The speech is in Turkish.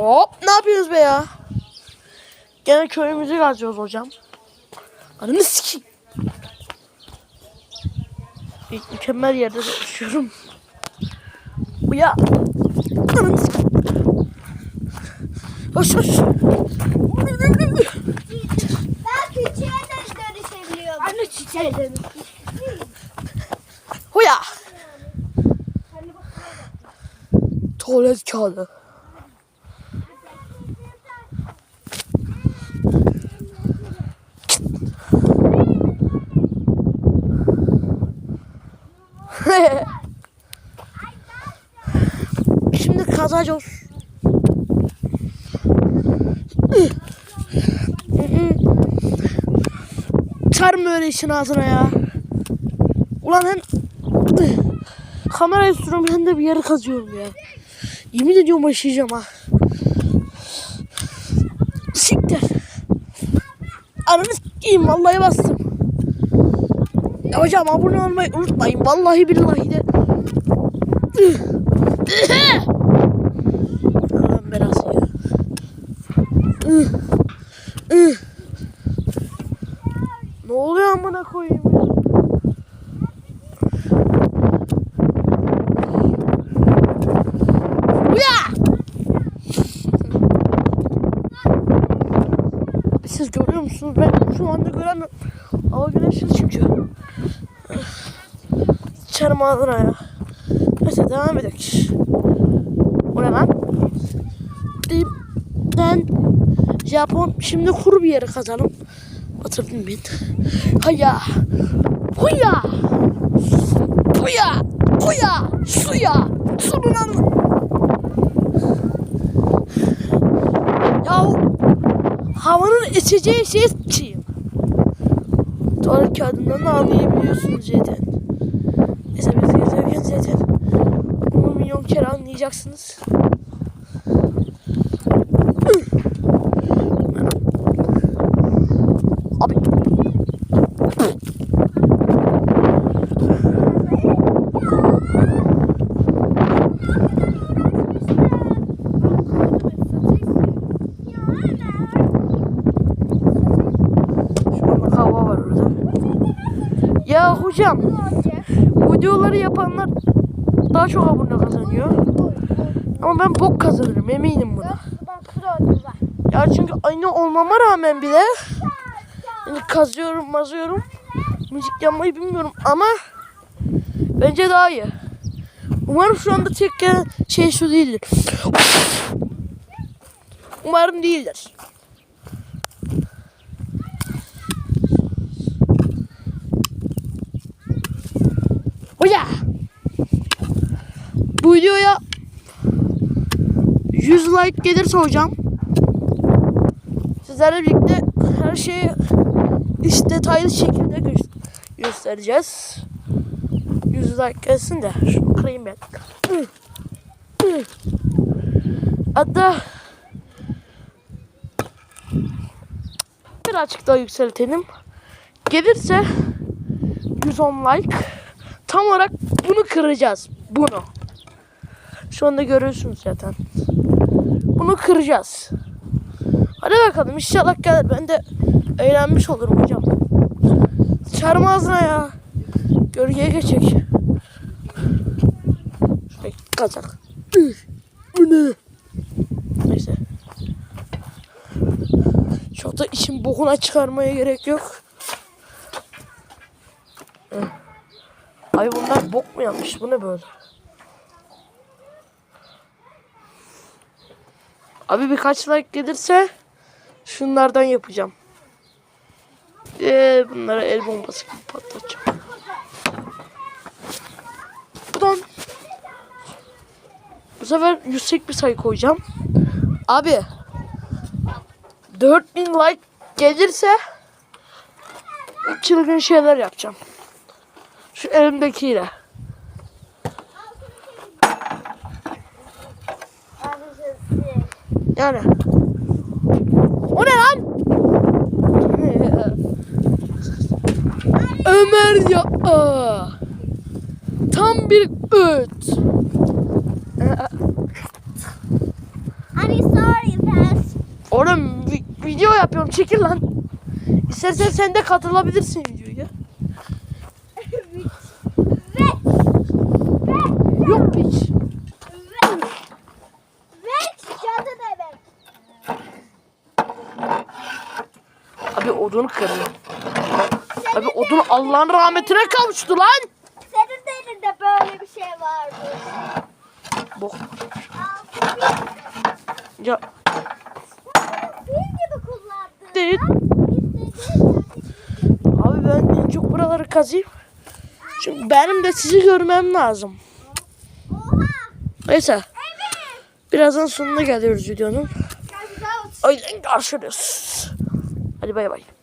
Hop ne yapıyoruz be ya? Gene köyümüzü geziyoruz hocam. Ananı sikeyim. Mükemmel yerde çalışıyorum. Bu ya. Ananı sikeyim. Hoş hoş. Ben küçüğe de dönüşebiliyorum. Anne çiçeğe dönüş. Huya. Tuvalet kağıdı. Şimdi kazacağız. Çarmı öyle işin ağzına ya. Ulan hem kamerayı tutuyorum hem de bir yeri kazıyorum ya. Yemin ediyorum başlayacağım ha. Siktir. Ananı s**eyim vallahi bastım. Ya hocam abone olmayı unutmayın. Vallahi billahi de. Allah'ın belası ya. Ne oluyor amına koyayım ya? Siz görüyor musunuz? Ben şu anda göremiyorum. Hava güneşli çünkü. Sıçarım ağzına ya. Neyse devam edelim. O ne lan? Deyip ben Japon şimdi kuru bir yere kazalım. Batırdım ben. Haya. Huya. Huya. Huya. Suya. Sunun anı. Ya havanın içeceği şey sıçayım. Tuvalet kağıdından da anlayabiliyorsunuz zaten. Neyse biz gezerken zaten bunu milyon kere anlayacaksınız. Abi şu anda hava var orada. Ya hocam videoları yapanlar daha çok abone kazanıyor. Ama ben bok kazanırım eminim buna. Ya çünkü aynı olmama rağmen bile yani kazıyorum mazıyorum müzik yapmayı bilmiyorum ama bence daha iyi. Umarım şu anda tek şey şu değildir. Umarım değildir. Bu videoya 100 like gelirse hocam sizlerle birlikte her şeyi iş detaylı şekilde gö- göstereceğiz. 100 like gelsin de şunu kırayım ben. Hatta birazcık daha yükseltelim. Gelirse 110 like tam olarak bunu kıracağız. Bunu. Şu anda görüyorsunuz zaten. Bunu kıracağız. Hadi bakalım inşallah gelir. Ben de eğlenmiş olurum hocam. Çarmı ağzına ya. Gölgeye geçecek. Şuraya kazak. Bu ne? Neyse. Çok da işin bokuna çıkarmaya gerek yok. Ay bunlar bok mu yapmış? Bu ne böyle? Abi birkaç like gelirse şunlardan yapacağım. Ee, bunlara el bombası gibi patlatacağım. Buradan bu sefer yüksek bir sayı koyacağım. Abi 4000 like gelirse çılgın şeyler yapacağım. Şu elimdekiyle. Yani. O ne lan? Ömer ya. Tam bir öt. Hani sor Oğlum vi- video yapıyorum çekil lan. İstersen sen de katılabilirsin Abi odun kırıyor. Abi odun Allah'ın rahmetine kavuştu lan. Senin de elinde böyle bir şey vardı. Bok. Ya değil. Abi ben en çok buraları kazıyım. Çünkü benim de sizi görmem lazım. Neyse. Birazdan sonuna geliyoruz videonun. Yüzden görüşürüz. Hadi bay bay.